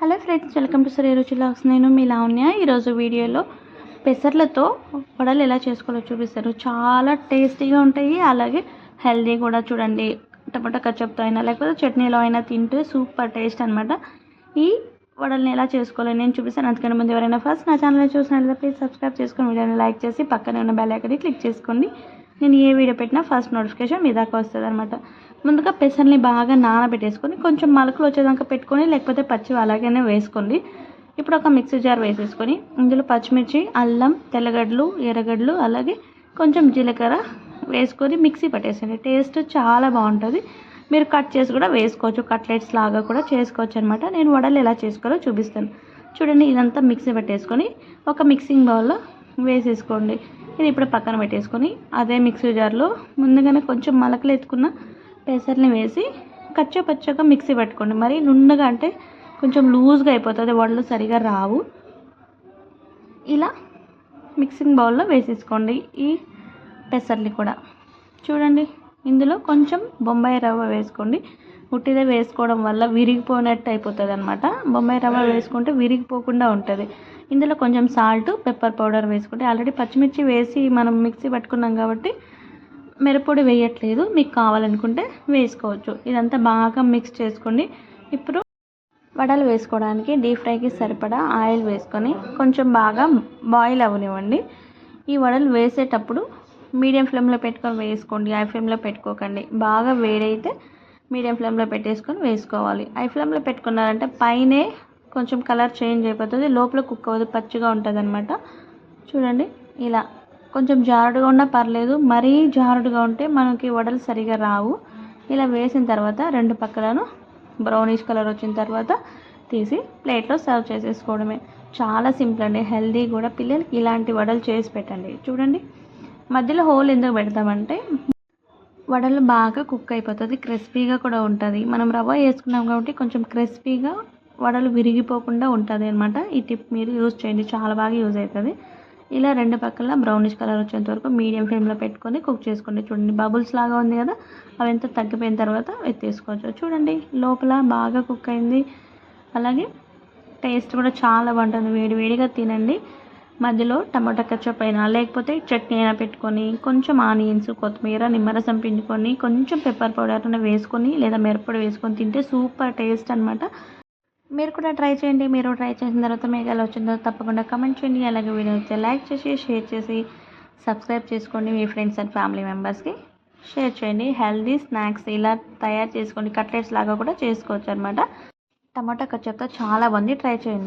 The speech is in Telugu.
హలో ఫ్రెండ్స్ వెల్కమ్ టు సరే రుచి లాక్స్. నేను మీ లావణ్య. ఈరోజు వీడియోలో పెసర్లతో వడలు ఎలా చేసుకోవాలో చూపిస్తారు. చాలా టేస్టీగా ఉంటాయి అలాగే హెల్దీ కూడా చూడండి. టమాటా కచ్చప్తో అయినా లేకపోతే చట్నీలో అయినా తింటే సూపర్ టేస్ట్ అనమాట ఈ వడల్ని ఎలా చేసుకోవాలో నేను చూపిస్తాను. అందుకని ముందు ఎవరైనా ఫస్ట్ నా ఛానల్ చూసినట్లయితే ప్లీజ్ సబ్స్క్రైబ్ చేసుకొని వీడియోని లైక్ చేసి పక్కనే ఉన్న బెల్ ఐకన్ని క్లిక్ చేసుకోండి. నేను ఏ వీడియో పెట్టినా ఫస్ట్ నోటిఫికేషన్ మీ దాకా వస్తుంది అనమాట ముందుగా పెసర్ని బాగా నానబెట్టేసుకొని కొంచెం మలకలు వచ్చేదాకా పెట్టుకొని లేకపోతే పచ్చి అలాగనే వేసుకోండి. ఇప్పుడు ఒక మిక్సీ జార్ వేసేసుకొని ఇందులో పచ్చిమిర్చి అల్లం తెల్లగడ్డలు ఎర్రగడ్డలు అలాగే కొంచెం జీలకర్ర వేసుకొని మిక్సీ పట్టేసండి టేస్ట్ చాలా బాగుంటుంది. మీరు కట్ చేసి కూడా వేసుకోవచ్చు. కట్లెట్స్ లాగా కూడా చేసుకోవచ్చు అనమాట నేను వడలు ఎలా చేసుకోవాలో చూపిస్తాను. చూడండి ఇదంతా మిక్సీ పెట్టేసుకొని ఒక మిక్సింగ్ బౌల్లో వేసేసుకోండి. ఇది ఇప్పుడు పక్కన పెట్టేసుకొని అదే మిక్సీ జార్లో ముందుగానే కొంచెం మలకలు ఎత్తుకున్న పెసర్ని వేసి కచ్చా పచ్చగా మిక్సీ పెట్టుకోండి. మరి నుండగా అంటే కొంచెం లూజ్గా అయిపోతుంది. వడలు సరిగా రావు. ఇలా మిక్సింగ్ బౌల్లో వేసేసుకోండి ఈ పెసర్ని కూడా. చూడండి ఇందులో కొంచెం బొంబాయి రవ్వ వేసుకోండి. ఉట్టిదే వేసుకోవడం వల్ల విరిగిపోయినట్టు అయిపోతుంది అనమాట బొంబాయి రవ్వ వేసుకుంటే విరిగిపోకుండా ఉంటుంది. ఇందులో కొంచెం సాల్ట్ పెప్పర్ పౌడర్ వేసుకుంటే ఆల్రెడీ పచ్చిమిర్చి వేసి మనం మిక్సీ పట్టుకున్నాం కాబట్టి మిరపొడి వేయట్లేదు. మీకు కావాలనుకుంటే వేసుకోవచ్చు. ఇదంతా బాగా మిక్స్ చేసుకోండి. ఇప్పుడు వడలు వేసుకోవడానికి డీప్ ఫ్రైకి సరిపడా ఆయిల్ వేసుకొని కొంచెం బాగా బాయిల్ అవ్వనివ్వండి ఈ వడలు వేసేటప్పుడు మీడియం ఫ్లేమ్లో పెట్టుకొని వేసుకోండి. హై ఫ్లేమ్లో పెట్టుకోకండి. బాగా వేడైతే మీడియం ఫ్లేమ్లో పెట్టేసుకొని వేసుకోవాలి. హై ఫ్లేమ్లో పెట్టుకున్నారంటే పైనే కొంచెం కలర్ చేంజ్ అయిపోతుంది. లోపల కుక్ అవ్వదు పచ్చిగా ఉంటుంది అనమాట చూడండి ఇలా కొంచెం జారుడుగా ఉన్నా పర్లేదు మరీ జారుడుగా ఉంటే మనకి వడలు సరిగా రావు. ఇలా వేసిన తర్వాత రెండు పక్కలను బ్రౌనిష్ కలర్ వచ్చిన తర్వాత తీసి ప్లేట్లో సర్వ్ చేసేసుకోవడమే. చాలా సింపుల్ అండి హెల్దీ కూడా. పిల్లలకి ఇలాంటి వడలు చేసి పెట్టండి. చూడండి మధ్యలో హోల్ ఎందుకు పెడతామంటే వడలు బాగా కుక్ అయిపోతుంది క్రిస్పీగా కూడా ఉంటుంది. మనం రవ్వ వేసుకున్నాం కాబట్టి కొంచెం క్రిస్పీగా వడలు విరిగిపోకుండా ఉంటుంది అనమాట ఈ టిప్ మీరు యూజ్ చేయండి చాలా బాగా యూజ్ అవుతుంది. ఇలా రెండు పక్కల బ్రౌనిష్ కలర్ వచ్చేంత వరకు మీడియం ఫ్లేమ్లో పెట్టుకొని కుక్ చేసుకోండి చూడండి బబుల్స్ లాగా ఉంది కదా అవి ఎంత తగ్గిపోయిన తర్వాత ఎత్తేసుకోవచ్చు. చూడండి లోపల బాగా కుక్ అయింది. అలాగే టేస్ట్ కూడా చాలా బాగుంటుంది. వేడి వేడిగా తినండి. మధ్యలో టమాటా కచ్చప్ అయినా లేకపోతే చట్నీ అయినా పెట్టుకొని కొంచెం ఆనియన్స్ కొత్తిమీర నిమ్మరసం పిండుకొని కొంచెం పెప్పర్ పౌడర్ అయినా వేసుకొని లేదా మిరప్పొడి వేసుకొని తింటే సూపర్ టేస్ట్ అనమాట మీరు కూడా ట్రై చేయండి. మీరు ట్రై చేసిన తర్వాత మీకు ఎలా వచ్చిందో తప్పకుండా కమెంట్ చేయండి. అలాగే వీడియో లైక్ చేసి షేర్ చేసి సబ్స్క్రైబ్ చేసుకోండి. మీ ఫ్రెండ్స్ అండ్ ఫ్యామిలీ మెంబర్స్కి షేర్ చేయండి. హెల్దీ స్నాక్స్ ఇలా తయారు చేసుకోండి కట్లెట్స్ లాగా కూడా చేసుకోవచ్చు అనమాట టమాటా కచ్చప్తో చాలా బాగుంది ట్రై చేయండి.